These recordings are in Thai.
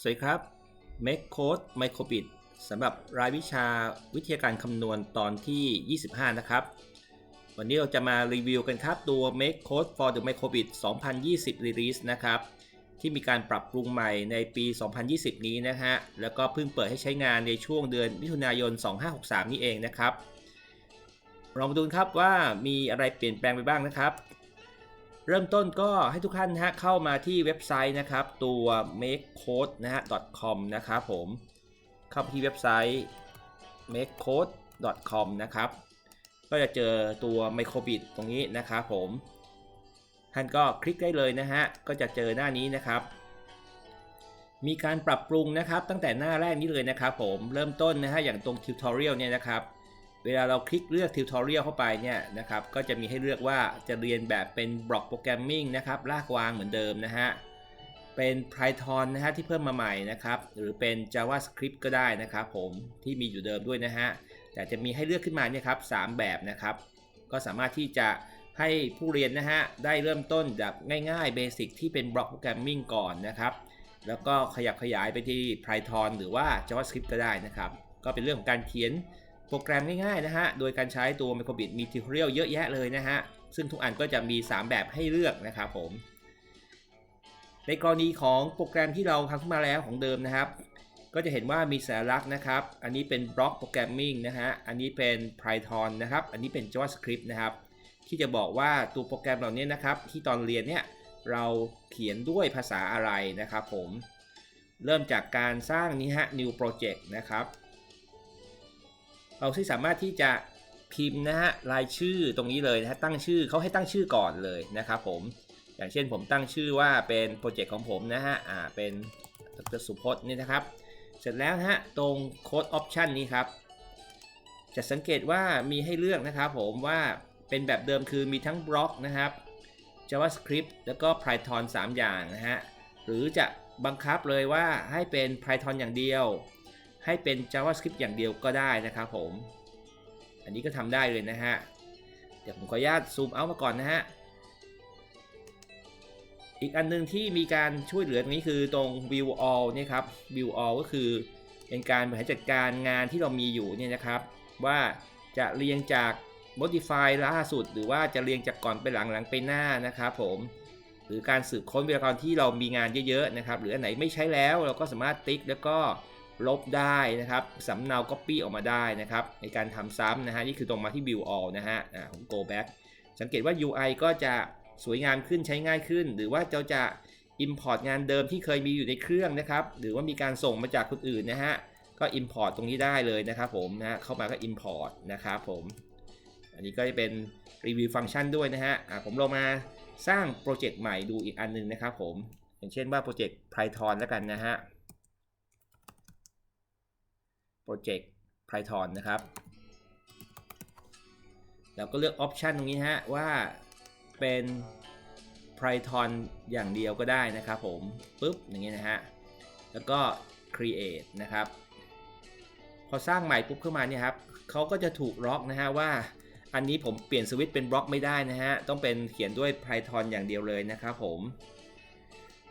สวัสดีครับ Make Code Microbit สำหรับรายวิชาวิทยาการคำนวณตอนที่ 25 นะครับ วันนี้เราจะมารีวิวกันครับ ตัว Make Code for the Microbit 2020 Release นะครับ ที่มีการปรับปรุงใหม่ในปี 2020 นี้นะฮะ แล้วก็เพิ่งเปิดให้ใช้งานในช่วงเดือนมิถุนายน 2563 นี้เองนะครับ ลองมาดูครับว่ามีอะไรเปลี่ยนแปลงไปบ้างนะครับ เริ่มต้นก็ให้ทุกท่านนะฮะเข้ามาที่เว็บไซต์นะครับ ตัว makecode นะฮะ .com นะครับผม เข้าไปที่เว็บไซต์ makecode .com นะครับ ก็จะเจอตัว microbit ตรงนี้นะครับผม ท่านก็คลิกได้เลยนะฮะ ก็จะเจอหน้านี้นะครับ มีการปรับปรุงนะครับตั้งแต่หน้าแรกนี้เลยนะครับผม เริ่มต้นนะฮะอย่างตรง tutorial เนี่ยนะครับ เวลาเราคลิกเลือก tutorial เข้าไปเนี่ยนะครับก็จะมีให้เลือกว่าจะเรียนแบบเป็นบล็อกโปรแกรมมิ่งนะครับลากวางเหมือนเดิมนะฮะเป็น Python นะฮะที่เพิ่มมาใหม่นะครับหรือเป็น JavaScript ก็ได้นะครับผมที่มีอยู่เดิมด้วยนะฮะแต่จะมีให้เลือกขึ้นมาเนี่ยครับสามแบบนะครับ ก็สามารถที่จะให้ผู้เรียนนะฮะได้เริ่มต้นจากง่ายๆเบสิกที่เป็นบล็อกโปรแกรมมิ่งก่อนนะครับแล้วก็ขยับขยายไปที่ Python หรือว่า JavaScript ก็ได้นะครับ ก็เป็นเรื่องของการเขียน โปรแกรมง่ายๆนะฮะ โดยการใช้ตัว Microbit มี tutorial เยอะแยะเลยนะฮะ ซึ่งทุกอันก็จะมี 3 แบบให้เลือกนะครับผม ในกรณีของโปรแกรมที่เราทำขึ้นมาแล้วของเดิมนะครับ ก็จะเห็นว่ามีสัญลักษณ์นะครับ อันนี้เป็นบล็อกโปรแกรมมิ่งนะฮะ อันนี้เป็น Python นะครับ อันนี้เป็น JavaScript นะครับ ที่จะบอกว่าตัวโปรแกรมเหล่านี้นะครับ ที่ตอนเรียนเนี่ยเราเขียนด้วยภาษาอะไรนะครับผม เริ่มจากการสร้างนี้ฮะ new project นะครับ เราที่สามารถที่จะพิมพ์นะฮะรายชื่อตรงนี้เลยนะฮะตั้งชื่อเขาให้ตั้งชื่อก่อนเลยนะครับผมอย่างเช่นผมตั้งชื่อว่าเป็นโปรเจกต์ของผมนะฮะอ่าเป็นดรสุพจน์นี่นะครับ เสร็จแล้วนะฮะตรง Code Option นี้ครับ จะสังเกตว่ามีให้เลือกนะครับผมว่าเป็นแบบเดิมคือมีทั้งบล็อกนะครับ JavaScript แล้วก็ Python 3 อย่างนะฮะ หรือจะบังคับเลยว่าให้เป็น Python อย่างเดียว ให้เป็น JavaScript อย่างเดียวก็ได้นะครับผม อันนี้ก็ทำได้เลยนะฮะ เดี๋ยวผมขออนุญาตซูมเอามาก่อนนะฮะ อีกอันหนึงที่มีการช่วยเหลือตรงนี้คือตรง view all เนี่ยครับ view all ก็คือเป็นการบริหารจัดการงานที่เรามีอยู่เนี่ยนะครับ ว่าจะเรียงจาก modify ล่าสุด หรือว่าจะเรียงจากก่อนไปหลังหลังไปหน้านะครับผมหรือการสืบค้นเวลากรที่เรามีงานเยอะๆนะครับ หรืออันไหนไม่ใช้แล้วเราก็สามารถติ๊กแล้วก็ ลบได้นะครับสำเนา copy ออกมาได้นะครับ ในการทำซ้ำนะฮะนี่คือตรงมาที่ view all นะฮะอ่าผม go back สังเกตว่า UI ก็จะสวยงามขึ้นใช้ง่ายขึ้น หรือว่าเราจะ import งานเดิมที่เคยมีอยู่ในเครื่องนะครับ หรือว่ามีการส่งมาจากคนอื่นนะฮะก็ import ตรงนี้ได้เลยนะครับผมนะฮะเข้ามาก็ import นะครับผม อันนี้ก็จะเป็นรีวิวฟังก์ชันด้วยนะฮะอ่าผมลงมาสร้างโปรเจกต์ใหม่ดูอีกอันหนึงนะครับผมอย่างเช่นว่าโปรเจกต์ Python แล้วกันนะฮะ โปรเจกต์ Python นะครับแล้วก็เลือกออปชันตรงนี้ฮะว่าเป็น Python อย่างเดียวก็ได้นะครับผมปุ๊บอย่างนี้นะฮะแล้วก็ create นะครับ พอสร้างใหม่ปุ๊บเข้ามาเนี่ยครับเขาก็จะถูกล็อกนะฮะว่าอันนี้ผมเปลี่ยนสวิตช์เป็นบล็อกไม่ได้นะฮะต้องเป็นเขียนด้วย Python อย่างเดียวเลยนะครับผม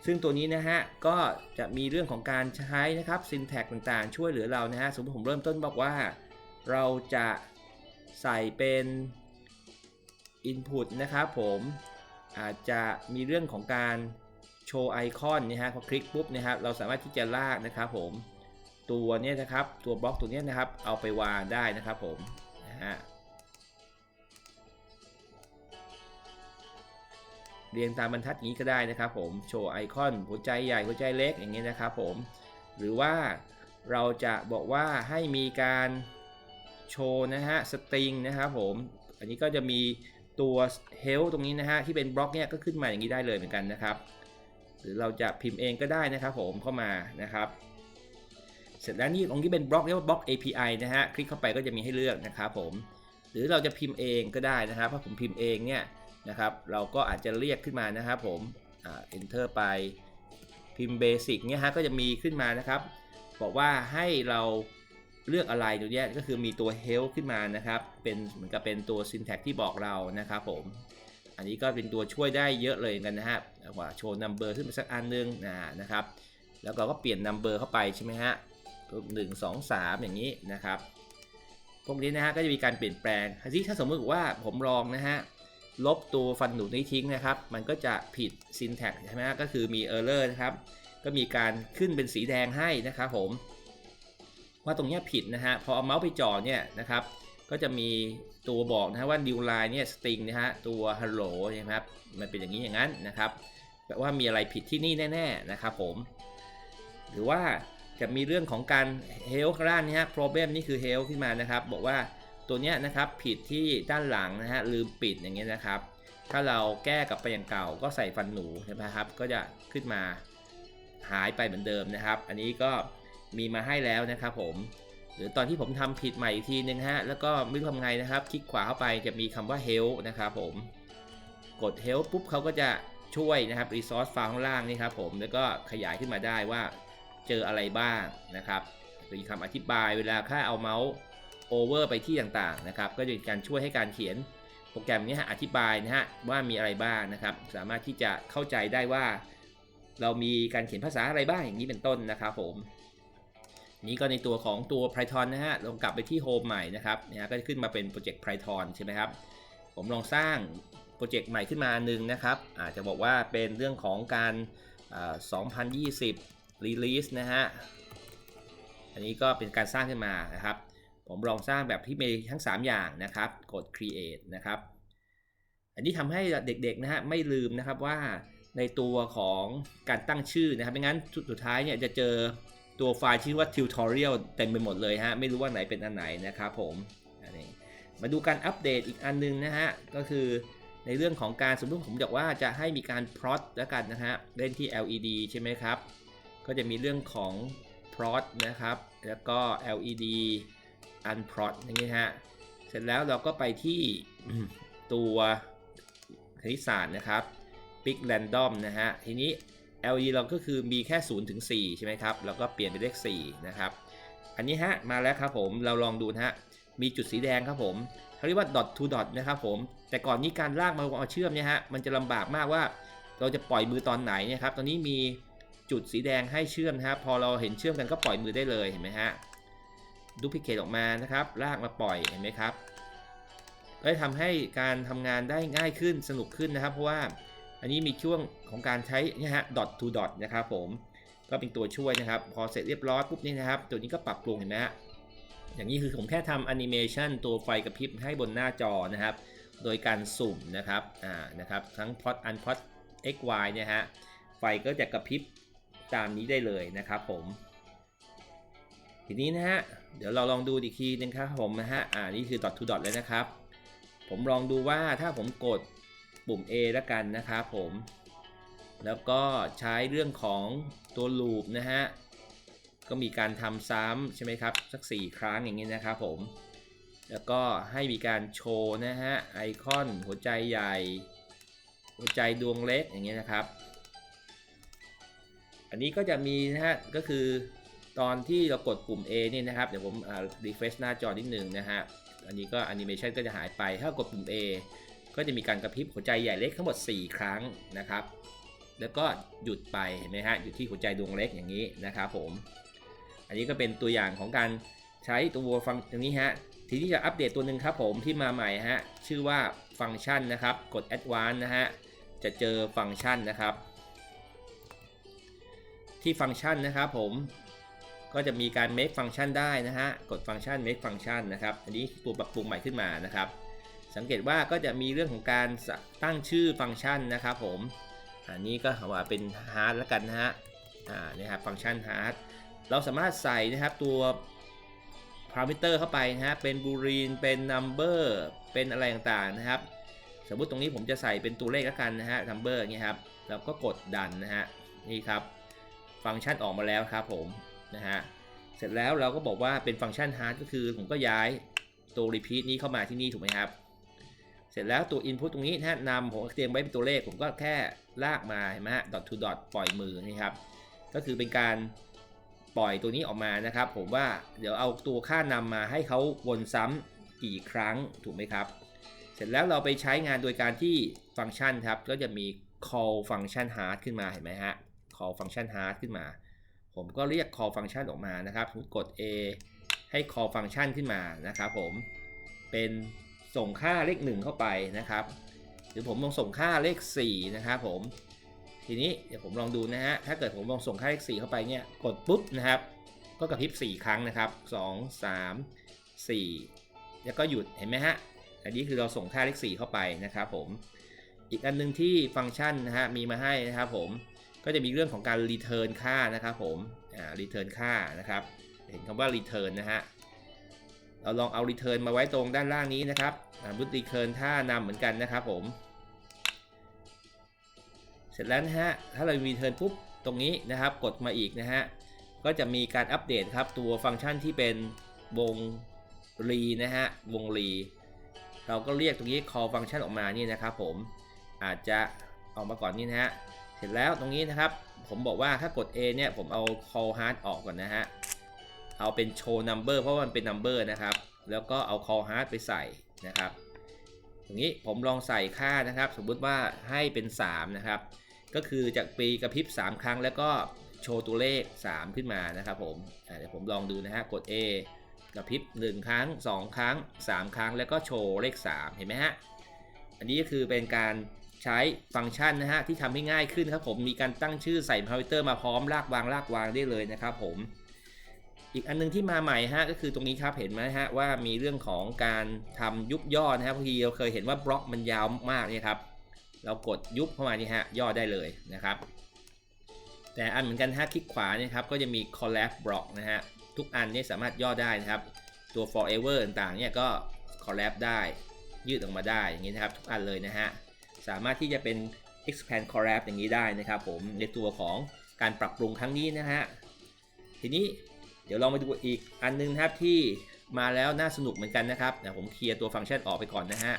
ซึ่งตัวนี้นะฮะก็จะมีเรื่องของการใช้นะครับ syntax ต่างๆ ช่วยเหลือเรานะฮะสมมติผมเริ่มต้นบอกว่า เราจะใส่เป็น input นะครับผมอาจจะมีเรื่องของการโชว์ไอคอนนะฮะพอคลิกปุ๊บนะครับเราสามารถที่จะลากนะครับผมตัวนี้นะครับตัวบล็อกตัวนี้นะครับเอาไปวางได้นะครับผมนะฮะ เรียงตามบรรทัดอย่างนี้ก็ได้นะครับผมโชว์ไอคอนหัวใจใหญ่หัวใจเล็กอย่างเงี้ยนะครับผมหรือว่าเราจะบอกว่าให้มีการโชว์นะฮะสตริงนะครับผมอันนี้ก็จะมีตัว help ตรงนี้นะฮะที่เป็นบล็อกเนี่ยก็ขึ้นมาอย่างนี้ได้เลยเหมือนกันนะครับ หรือเราจะพิมพ์เองก็ได้นะครับผมเข้ามานะครับเสร็จแล้วนี่ตรงนี้เป็นบล็อกเรียกว่าบล็อก API นะฮะคลิกเข้าไปก็จะมีให้เลือกนะครับผมหรือเราจะพิมพ์เองก็ได้นะครับถ้าะผมพิมพ์เองเนี่ย นะครับ เราก็อาจจะเรียกขึ้นมานะครับผมอ่า enter ไปพิมพ์ basic เนี่ยฮะก็จะมีขึ้นมานะครับ บอกว่าให้เราเลือกอะไรตัวนี้ก็คือมีตัว help ขึ้นมานะครับ เป็นเหมือนกับเป็นตัว syntax ที่บอกเรานะครับผม อันนี้ก็เป็นตัวช่วยได้เยอะเลยกันนะฮะว่าโชว์ number ขึ้นมาสักอันนึงนะครับ แล้วเราก็เปลี่ยน number เข้าไปใช่ไหมฮะหนึ่งสองสามอย่างนี้นะครับ พวกนี้นะฮะก็จะมีการเปลี่ยนแปลงทีนี้ถ้าสมมติว่าผมลองนะฮะ ลบตัวฟันหนูนี้ทิ้งนะครับ มันก็จะผิด syntax ใช่ไหมก็คือมี error นะครับ ก็มีการขึ้นเป็นสีแดงให้นะครับผม ว่าตรงนี้ผิดนะฮะ พอเอาเมาส์ไปจ่อเนี่ยนะครับ ก็จะมีตัวบอกนะฮะว่า new line เนี่ย string นะฮะ ตัว hello ใช่ไหมครับ มันเป็นอย่างนี้อย่างนั้นนะครับ แปลว่ามีอะไรผิดที่นี่แน่ๆนะครับผม หรือว่าจะมีเรื่องของการ help ข้างล่างนี่ฮะ problem นี่คือ help ขึ้นมานะครับ บอกว่า ตัวเนี้ยนะครับผิดที่ด้านหลังนะฮะลืมปิดอย่างเงี้ยนะครับ ถ้าเราแก้กลับไปอย่างเก่าก็ใส่ฟันหนูใช่ไหมครับ ก็จะขึ้นมาหายไปเหมือนเดิมนะครับ อันนี้ก็มีมาให้แล้วนะครับผม หรือตอนที่ผมทำผิดใหม่อีกทีนึงฮะแล้วก็ไม่รู้ทำไงนะครับ คลิกขวาเข้าไปจะมีคำว่า help นะครับผมกด help ปุ๊บเขาก็จะช่วยนะครับ resource file ข้างล่างนี่ครับผมแล้วก็ขยายขึ้นมาได้ว่าเจออะไรบ้างนะครับมีคำอธิบายเวลาค่าเอาเมาส์ over ไปที่ต่างๆนะครับ ก็จะเป็นการช่วยให้การเขียนโปรแกรมนี้ฮะอธิบายนะฮะว่ามีอะไรบ้างนะครับ สามารถที่จะเข้าใจได้ว่า เรามีการเขียนภาษาอะไรบ้างอย่างนี้เป็นต้นนะครับผม นี่ก็ในตัวของตัว Python นะฮะลงกลับไปที่ Home ใหม่นะครับนะฮะก็จะขึ้นมาเป็นโปรเจกต์ Python ใช่ไหมครับ ผมลองสร้างโปรเจกต์ใหม่ขึ้นมาหนึ่งนะครับอาจจะบอกว่าเป็นเรื่องของการ 2020 Release นะฮะ อันนี้ก็เป็นการสร้างขึ้นมานะครับ ผมลองสร้างแบบที่มีทั้ง 3 อย่างนะครับ กด create นะครับ อันนี้ทำให้เด็กๆนะฮะไม่ลืมนะครับว่าในตัวของการตั้งชื่อนะครับไม่งั้นสุดท้ายเนี่ยจะเจอตัวไฟล์ชื่อว่า tutorial เต็มไปหมดเลยฮะ ไม่รู้ว่าไหนเป็นอันไหนนะครับผมอันนี้มาดูการอัปเดตอีกอันนึงนะฮะ ก็คือในเรื่องของการสมมติผมบอกว่าจะให้มีการ plot แล้วกันนะฮะ เล่นที่ LED ใช่ไหมครับ ก็จะมีเรื่องของ plot นะครับ แล้วก็ LED unplot อย่างนี้ฮะ เสร็จแล้วเราก็ไปที่ตัวคณิตศาสตร์นะครับ pick random นะฮะ ทีนี้ LED เราก็คือมีแค่ 0 ถึง 4 ใช่ไหมครับแล้วก็เปลี่ยนเป็นเลข 4 นะครับ อันนี้ฮะ มาแล้วครับผม เราลองดูนะฮะ มีจุดสีแดงครับผมเขาเรียกว่า dot to dot นะครับผม แต่ก่อนนี้การลากมาเอาเชื่อมเนี่ยฮะ มันจะลำบากมากว่าเราจะปล่อยมือตอนไหนเนี่ยครับ ตอนนี้มีจุดสีแดงให้เชื่อมนะครับ พอเราเห็นเชื่อมกันก็ปล่อยมือได้เลย เห็นไหมฮะ ดูพิเคตออกมานะครับ ลากมาปล่อยเห็นไหมครับก็จะทำให้การทำงานได้ง่ายขึ้นสนุกขึ้นนะครับ เพราะว่าอันนี้มีช่วงของการใช้นี่ฮะ dot to dot นะครับผมก็เป็นตัวช่วยนะครับ พอเสร็จเรียบร้อยปุ๊บนี่นะครับ ตัวนี้ก็ปรับปรุงเห็นไหมฮะอย่างนี้คือผมแค่ทำแอนิเมชันตัวไฟกระพริบให้บนหน้าจอนะครับ โดยการสุ่มนะครับอ่านะครับทั้ง plot unplot x y เนี่ยฮะไฟก็จะกระพริบตามนี้ได้เลยนะครับผม ทีนี้นะฮะ เดี๋ยวเราลองดูอีกทีนึงครับผมนะฮะ อ่า นี่คือ dot to dot แล้วนะครับ ผมลองดูว่าถ้าผมกดปุ่ม A แล้วกันนะครับผม แล้วก็ใช้เรื่องของตัว loop นะฮะ ก็มีการทำซ้ำใช่ไหมครับ สัก 4 ครั้งอย่างนี้นะครับผม แล้วก็ให้มีการโชว์นะฮะ ไอคอนหัวใจใหญ่ หัวใจดวงเล็กอย่างเงี้ยนะครับ อันนี้ก็จะมีนะฮะ ก็คือ ตอนที่เรากดปุ่ม A นี่นะครับ เดี๋ยวผมอ่า refresh หน้าจอนิดนึงนะฮะ อันนี้ก็แอนิเมชันก็จะหายไป ถ้ากดปุ่ม A ก็จะมีการกระพริบหัวใจใหญ่เล็กทั้งหมด 4 ครั้งนะครับ แล้วก็หยุดไปเห็นไหมฮะ อยู่ที่หัวใจดวงเล็กอย่างนี้นะครับผม อันนี้ก็เป็นตัวอย่างของการใช้ตัวฟังตรงนี้ฮะ ทีนี้จะอัปเดตตัวหนึ่งครับผมที่มาใหม่ฮะ ชื่อว่าฟังก์ชันนะครับ กด advanced นะฮะ จะเจอฟังก์ชันนะครับ ที่ฟังก์ชันนะครับผม ก็จะมีการ make ฟังก์ชันได้นะฮะ กดฟังก์ชัน make ฟังก์ชันนะครับ อันนี้ตัวปรับปรุงใหม่ขึ้นมานะครับ สังเกตว่าก็จะมีเรื่องของการตั้งชื่อฟังก์ชันนะครับผม อันนี้ก็ว่าเป็น hard แล้วกันนะฮะ อ่า นี่ครับฟังก์ชัน hard เราสามารถใส่นะครับตัว parameter เข้าไปนะฮะ เป็น boolean เป็น number เป็นอะไรต่างๆนะครับ สมมติตรงนี้ผมจะใส่เป็นตัวเลขแล้วกันนะฮะ number อย่างเงี้ยครับแล้วก็กดดันนะฮะ นี่ครับ ฟังก์ชันออกมาแล้วครับผม นะฮะ เสร็จแล้วเราก็บอกว่าเป็นฟังก์ชัน hard ก็คือผมก็ย้ายตัว repeat นี้เข้ามาที่นี่ถูกไหมครับ เสร็จแล้วตัว input ตรงนี้นะฮะนำผมเตรียมไว้เป็นตัวเลข ผมก็แค่ลากมาเห็นไหมฮะ dot to dot ปล่อยมือนี่ครับ ก็คือเป็นการปล่อยตัวนี้ออกมานะครับ ผมว่าเดี๋ยวเอาตัวค่านำมาให้เขาวนซ้ำกี่ครั้งถูกไหมครับ เสร็จแล้วเราไปใช้งานโดยการที่ฟังก์ชันครับ ก็จะมี call function hard ขึ้นมาเห็นไหมฮะ call function hard ขึ้นมา ผมก็เรียก call function ออกมานะครับสมกด A ให้ call function ขึ้นมานะครับผมเป็นส่งค่าเลข 1 เข้าไปนะครับ หรือผมลองส่งค่าเลข 4 นะครับผมทีนี้เดี๋ยวผมลองดูนะฮะถ้าเกิดผมลองส่งค่าเลข 4 เข้าไปเนี่ยกดปุ๊บนะครับ ก็กระพริบ 4 ครั้งนะครับ 2 3 4 แล้วก็หยุดเห็นไหมฮะอันนี้คือเราส่งค่าเลข 4 เข้าไปนะครับผมอีกอันหนึงที่ฟังก์ชันนะฮะมีมาให้นะครับผม ก็จะมีเรื่องของการ return ค่านะครับผมอ่า return ค่านะครับ เห็นคำว่า return นะฮะเราลองเอา return มาไว้ตรงด้านล่างนี้นะครับอ่าบุต return ท่านำเหมือนกันนะครับผม เสร็จแล้วนะฮะถ้าเรา return ปุ๊บตรงนี้นะครับ กดมาอีกนะฮะก็จะมีการอัปเดตครับตัวฟังก์ชันที่เป็นวง re นะฮะวง re เราก็เรียกตรงนี้ call function ออกมานี่นะครับผมอาจจะออกมาก่อนนี่นะฮะ เสร็จแล้วตรงนี้นะครับ ผมบอกว่าถ้ากด A เนี่ยผมเอา call hard ออกก่อนนะฮะ เอาเป็น show number เพราะว่ามันเป็น number นะครับ แล้วก็เอา call hard ไปใส่นะครับ ตรงนี้ผมลองใส่ค่านะครับ สมมุติว่าให้เป็น 3 นะครับ ก็คือจากปีกระพริบ 3 ครั้งแล้วก็โชว์ตัวเลข 3 ขึ้นมานะครับผมเดี๋ยวผมลองดูนะฮะ กด A กระพริบ 1 ครั้ง 2 ครั้ง 3 ครั้งแล้วก็โชว์เลข 3 เห็นไหมฮะ อันนี้ก็คือเป็นการ ใช้ฟังก์ชันนะฮะที่ทำให้ง่ายขึ้นครับผมมีการตั้งชื่อใส่พารามิเตอร์มาพร้อมลากวางลากวางได้เลยนะครับผมอีกอันนึงที่มาใหม่ฮะก็คือตรงนี้ครับเห็นไหมฮะว่ามีเรื่องของการทำยุบย่อนะครับบางทีเราเคยเห็นว่าบล็อกมันยาวมากเนี่ยครับเรากดยุบเข้ามานี่ฮะย่อได้เลยนะครับ แต่อันเหมือนกันฮะคลิกขวาเนี่ยครับก็จะมี collapse block นะฮะทุกอันเนี่ยสามารถย่อได้นะครับตัว forever ต่างๆเนี่ยก็ collapse ได้ยืดออกมาได้อย่างนี้นะครับทุกอันเลยนะฮะ สามารถที่จะเป็น expand collapse อย่างนี้ได้นะครับผมในตัวของการปรับปรุงครั้งนี้นะฮะ ทีนี้เดี๋ยวลองไปดูอีกอันนึงนะครับที่มาแล้วน่าสนุกเหมือนกันนะครับเดี๋ยวผมเคลียร์ตัวฟังก์ชันออกไปก่อนนะฮะ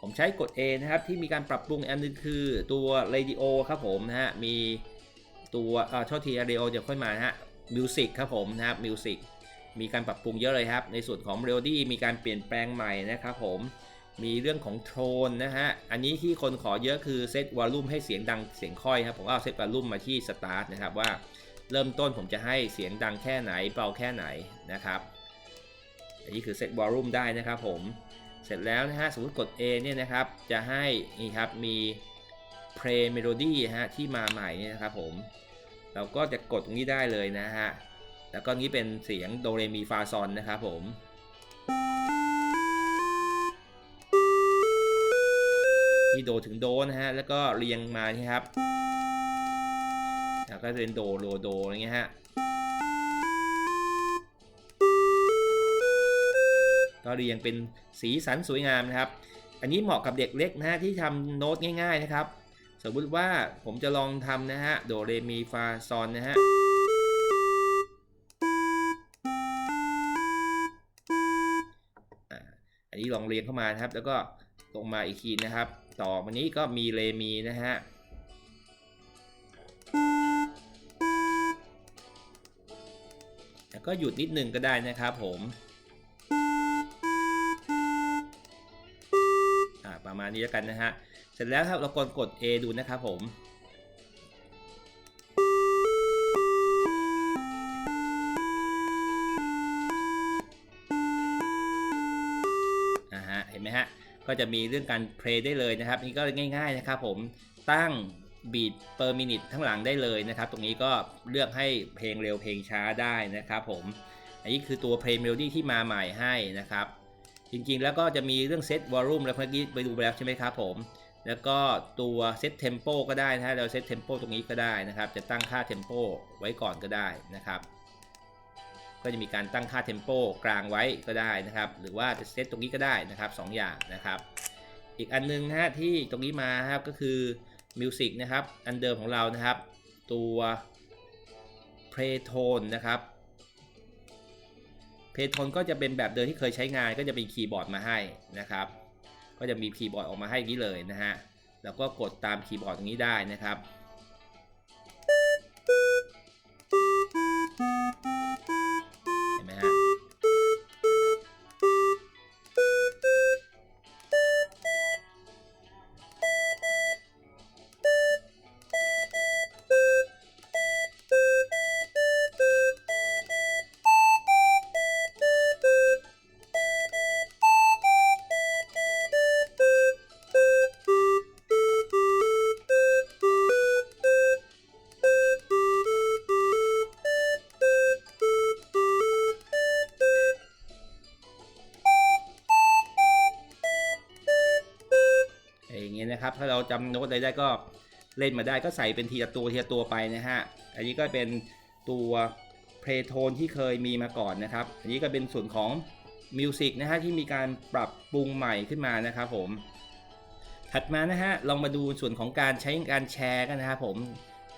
ผมใช้กด A นะครับที่มีการปรับปรุงอันนึงคือตัว radio ครับผมนะฮะ มีตัวเอ่อโทษที radio เดี๋ยวค่อยมานะฮะ music ครับผมนะครับ music มีการปรับปรุงเยอะเลยครับ ในส่วนของ melody มีการเปลี่ยนแปลงใหม่นะครับผม มีเรื่องของโทนนะฮะ อันนี้ที่คนขอเยอะคือเซตวอลลุ่มให้เสียงดังเสียงค่อยครับ ผมก็เอาเซตวอลลุ่มมาที่สตาร์ทนะครับว่าเริ่มต้นผมจะให้เสียงดังแค่ไหนเบาแค่ไหนนะครับ อันนี้คือเซตวอลลุ่มได้นะครับผม เสร็จแล้วนะฮะสมมติกด A เนี่ยนะครับ จะให้นี่ครับมี play melody ฮะที่มาใหม่เนี่ยนะครับผม เราก็จะกดตรงนี้ได้เลยนะฮะ แล้วก็นี้เป็นเสียงโดเรมีฟาซอนนะครับผม ที่โดถึงโดนะฮะ แล้วก็เรียงมานี่ครับแล้วก็จะเป็นโดโลโดอะไรเงี้ยฮะ ก็เรียงเป็นสีสันสวยงามนะครับ อันนี้เหมาะกับเด็กเล็กนะฮะที่ทำโน้ตง่าย ๆนะครับ สมมติว่าผมจะลองทำนะฮะ โดเรมีฟาซอนนะฮะอันนี้ลองเรียงเข้ามานะครับ แล้วก็ลงมาอีกทีนะครับ ต่อวันนี้ก็มีเลมีนะฮะแล้วก็หยุดนิดนึงก็ได้นะครับผมอ่าประมาณนี้แล้วกันนะฮะ เสร็จแล้วครับเรากดกด A ดูนะครับผม ก็จะมีเรื่องการเพลย์ได้เลยนะครับนี่ก็ง่าย ๆนะครับผมตั้งบีท per minute ทั้งหลังได้เลยนะครับ ตรงนี้ก็เลือกให้เพลงเร็วเพลงช้าได้นะครับผม อันนี้คือตัวเพลงเมโลดี้ที่มาใหม่ให้นะครับ จริงๆแล้วก็จะมีเรื่องเซตวอลลุ่มแล้วเมื่อกี้ไปดูไปแล้วใช่ไหมครับผม แล้วก็ตัวเซตเทมโปก็ได้นะฮะเราเซตเทมโปตรงนี้ก็ได้นะครับ จะตั้งค่าเทมโปไว้ก่อนก็ได้นะครับ ก็จะมีการตั้งค่าเทมโปกลางไว้ก็ได้นะครับ หรือว่าจะเซตตรงนี้ก็ได้นะครับสองอย่างนะครับ อีกอันนึงนะฮะที่ตรงนี้มาครับก็คือมิวสิกนะครับอันเดิมของเรานะครับ ตัวเพลโทนนะครับเพจโทนก็จะเป็นแบบเดิมที่เคยใช้งานก็จะเป็นคีย์บอร์ดมาให้นะครับ ก็จะมีคีย์บอร์ดออกมาให้นี้เลยนะฮะแล้วก็กดตามคีย์บอร์ดตรงนี้ได้นะครับ ถ้าเราจำโน้ตอะไรได้ก็เล่นมาได้ก็ใส่เป็นทีละตัวทีละตัวไปนะฮะ อันนี้ก็เป็นตัวเพลโทนที่เคยมีมาก่อนนะครับ อันนี้ก็เป็นส่วนของมิวสิกนะฮะที่มีการปรับปรุงใหม่ขึ้นมานะครับผม ถัดมานะฮะลองมาดูส่วนของการใช้การแชร์กันนะครับผม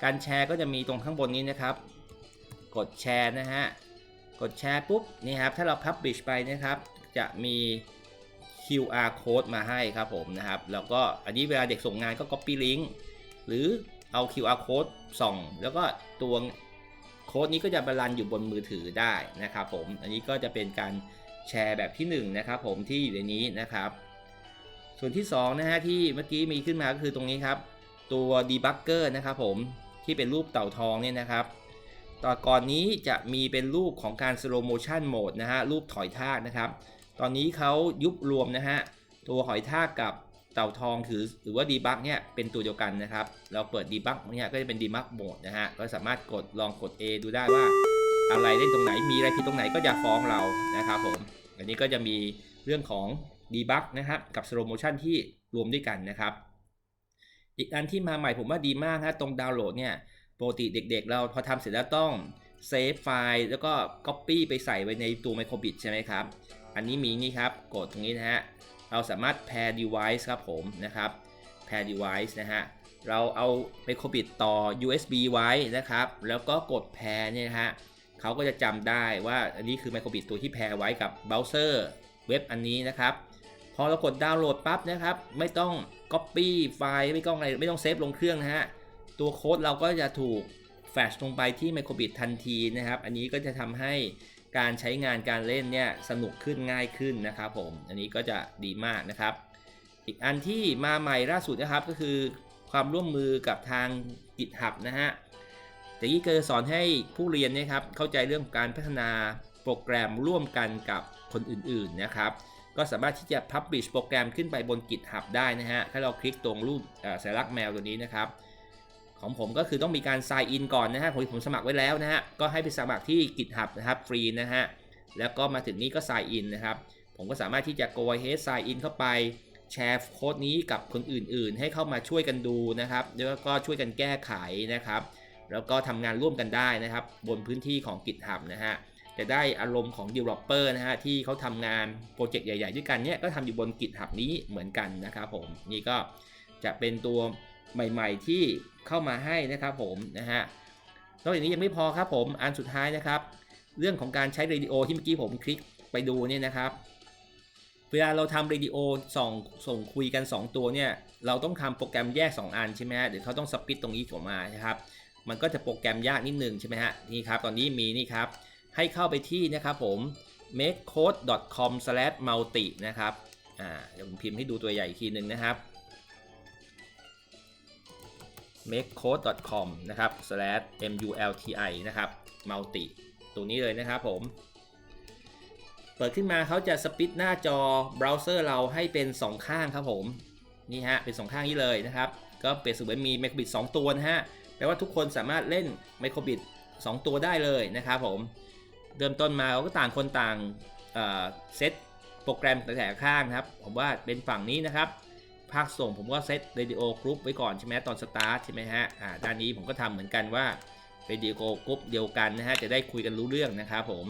การแชร์ก็จะมีตรงข้างบนนี้นะครับ กดแชร์นะฮะ กดแชร์ปุ๊บนี่ครับถ้าเรา Publish ไปนะครับ จะมี QR code มาให้ครับผมนะครับ แล้วก็อันนี้เวลาเด็กส่งงานก็ Copy Link หรือเอา QR code ส่อง แล้วก็ตัวโค้ดนี้ก็จะบาลันอยู่บนมือถือได้นะครับผม อันนี้ก็จะเป็นการแชร์แบบที่1นะครับผมที่อยู่ในนี้นะครับ ส่วนที่2นะฮะที่เมื่อกี้มีขึ้นมาก็คือตรงนี้ครับ ตัว debugger นะครับผมที่เป็นรูปเต่าทองเนี่ยนะครับต่อก่อนนี้จะมีเป็นรูปของการ slow motion mode นะฮะรูปถอยทากนะครับ ตอนนี้เขายุบรวมนะฮะ ตัวหอยทากกับเต่าทองถือหรือว่า debug เนี่ยเป็นตัวเดียวกันนะครับ เราเปิด debug เนี่ยก็จะเป็น debug mode นะฮะ ก็สามารถกดลองกด A ดูได้ว่าอะไรเล่นตรงไหนมีอะไรผิดตรงไหนก็จะฟ้องเรานะครับผม อันนี้ก็จะมีเรื่องของ debug นะครับกับ slow motion ที่รวมด้วยกันนะครับ อีกอันที่มาใหม่ผมว่าดีมากนะตรงดาวน์โหลดเนี่ยปกติเด็กๆ เราพอทำเสร็จแล้วต้องเซฟไฟล์แล้วก็ Copy ไปใส่ไว้ในตัว Microbit ใช่ไหมครับ อันนี้มีนี่ครับ กดตรงนี้นะฮะ เราสามารถ pair device ครับผมนะครับ pair device นะฮะ เราเอา Microbit ต่อ USB ไว้นะครับ แล้วก็กด pair เนี่ยนะฮะเขาก็จะจำได้ว่าอันนี้คือ Microbit ตัวที่ pair ไว้กับเบราว์เซอร์เว็บอันนี้นะครับ พอเรากดดาวน์โหลดปั๊บนะครับ ไม่ต้อง Copy ไฟล์ไม่ต้องอะไรไม่ต้องเซฟลงเครื่องนะฮะ ตัวโค้ดเราก็จะถูกแฟชลงไปที่ Microbit ทันทีนะครับ อันนี้ก็จะทำให้ การใช้งานการเล่นเนี่ยสนุกขึ้นง่ายขึ้นนะครับผม อันนี้ก็จะดีมากนะครับ อีกอันที่มาใหม่ล่าสุดนะครับก็คือความร่วมมือกับทาง GitHub นะฮะแต่ยี่เกอสอนให้ผู้เรียนเนะครับเข้าใจเรื่องการพัฒนาโปรแกรมร่วมกันกับคนอื่นๆนะครับ ก็สามารถที่จะ Publish โปรแกรมขึ้นไปบน GitHub ได้นะฮะ ถ้าเราคลิกตรงรูปสัญลักษณ์แมวตัวนี้นะครับ ของผมก็คือต้องมีการ sign in ก่อนนะฮะผมผมสมัครไว้แล้วนะฮะก็ให้ไปสมัครที่ GitHub นะครับฟรีนะฮะแล้วก็มาถึงนี้ก็ sign in นะครับผมก็สามารถที่จะ go ahead sign in เข้าไปแชร์โค้ดนี้กับคนอื่นๆ ให้เข้ามาช่วยกันดูนะครับแล้วก็ช่วยกันแก้ไขนะครับ แล้วก็ทำงานร่วมกันได้นะครับ บนพื้นที่ของ GitHub นะฮะจะได้อารมณ์ของ developer นะฮะที่เขาทำงานโปรเจกต์ใหญ่ ๆ ด้วยกันเนี่ยก็ทำอยู่บน GitHub นี้เหมือนกันนะครับผมนี่ก็จะเป็นตัวใหม่ ๆ ที่ เข้ามาให้นะครับผมนะฮะนอกจากนี้ยังไม่พอครับผมอันสุดท้ายนะครับ เรื่องของการใช้เรดิโอที่เมื่อกี้ผมคลิกไปดูเนี่ยนะครับ เวลาเราทำเรดิโอส่งส่งคุยกัน 2 ตัวเนี่ยเราต้องทำโปรแกรมแยก 2 อันใช่ไหมฮะเดี๋ยวเขาต้องสปิตตรงนี้ออกมานะครับมันก็จะโปรแกรมยากนิดนึงใช่ไหมฮะนี่ครับตอนนี้มีนี่ครับให้เข้าไปที่นะครับผม makecode.com/multi นะครับอ่าเดี๋ยวผมพิมพ์ให้ดูตัวใหญ่อีกทีหนึ่งนะครับ makecode.com นะครับ /multi นะครับ multi ตัวนี้เลยนะครับผม เปิดขึ้นมาเขาจะสปิตหน้าจอเบราว์เซอร์เราให้เป็น 2 ข้างครับผม นี่ฮะ เป็น 2 ข้างนี้เลยนะครับ ก็เปรียบเสมือนมี Microbit 2ตัวนะฮะ แปลว่าทุกคนสามารถเล่น Microbit 2ตัวได้เลยนะครับผม เริ่มต้นมาเราก็ต่างคนต่างเซตโปรแกรมแต่ข้างนะครับ ผมว่าเป็นฝั่งนี้นะครับ ภาคส่งผมก็เซต Radio Group ไว้ก่อนใช่ไหมตอนสตาร์ทใช่ไหมฮะอ่าด้านนี้ผมก็ทำเหมือนกันว่า Radio Group เดียวกันนะฮะจะได้คุยกันรู้เรื่องนะครับผม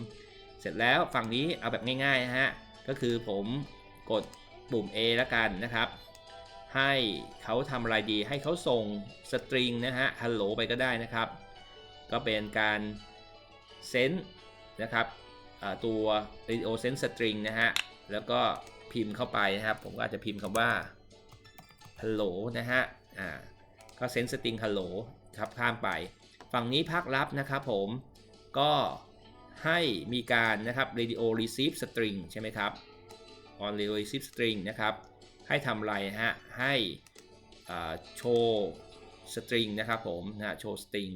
เสร็จแล้วฝั่งนี้เอาแบบง่ายๆนะฮะก็คือผมกดปุ่ม A แล้วกันนะครับ ให้เขาทำอะไรดี ให้เขาส่งสตริงนะฮะฮัลโหลไปก็ได้นะครับ ก็เป็นการเซนนะครับตัว radio send string นะฮะแล้วก็พิมพ์เข้าไปนะครับ ผมก็อาจจะพิมพ์คำว่า hello นะฮะอ่าก็ send string hello ครับข้ามไป ฝั่งนี้ภาครับ นะครับผมก็ให้มีการนะครับ radio receive string ใช่ไหมครับ on radio receive string นะครับ ให้ทำอะไรฮะ ให้โชว์ string นะครับผมนะโชว์ string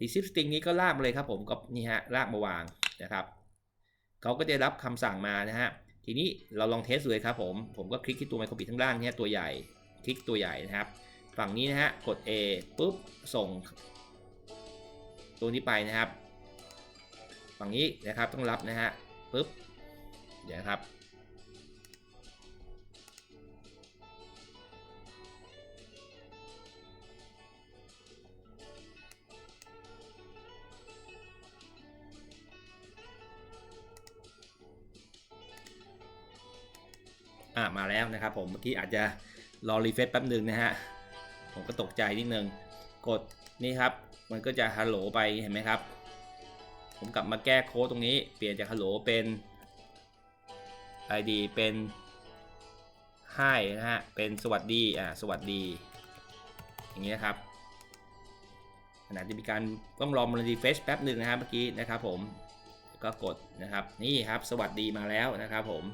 receive string นี้ก็ลากมาเลยครับผมก็นี่ฮะลากมาวางนะครับเขาก็จะรับคำสั่งมานะฮะ ทีนี้เราลองเทสดูเลยครับผม ผมก็คลิกที่ตัวไมโครบิทข้างล่างเนี่ยตัวใหญ่ คลิกตัวใหญ่นะครับ ฝั่งนี้นะฮะกด A ปุ๊บส่ง ตัวนี้ไปนะครับ ฝั่งนี้นะครับต้องรับนะฮะปุ๊บเดี๋ยวครับ่ามาแล้วนะครับผมเมื่อกี้อาจจะ รอรีเฟซแป๊บหนึ่งนะฮะ ผมก็ตกใจนิดนึง กดนี่ครับ มันก็จะฮัลโหลไปเห็นไหมครับ ผมกลับมาแก้โค้ดตรงนี้ เปลี่ยนจากฮัลโหลเป็น ID เป็นให้นะฮะ เป็นสวัสดี อ่า สวัสดี อย่างนี้นะครับขณะที่มีการต้องรอมันรีเฟชแป๊บหนึ่งนะครับเมื่อกี้นะครับผม ก็กดนะครับ นี่ครับ สวัสดีมาแล้วนะครับผม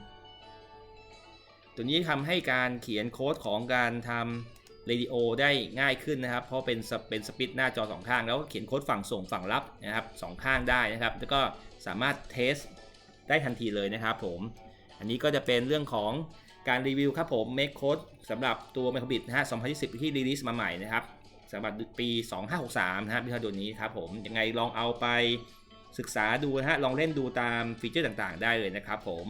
ตัวนี้ทำให้การเขียนโค้ดของการทำเรดิโอได้ง่ายขึ้นนะครับ เพราะเป็นเป็นสปิตหน้าจอสองข้าง แล้วก็เขียนโค้ดฝั่งส่งฝั่งรับนะครับสองข้างได้นะครับ แล้วก็สามารถเทสได้ทันทีเลยนะครับผม อันนี้ก็จะเป็นเรื่องของการรีวิวครับผม Make Code สำหรับตัว m i c r o b i t นะฮะ2020 ที่รีลิสมาใหม่นะครับสำหรับปี 2563 นะฮะพิธาดนนี้ครับผม ยังไงลองเอาไปศึกษาดูนะฮะ ลองเล่นดูตามฟีเจอร์ต่างๆ ได้เลยนะครับผม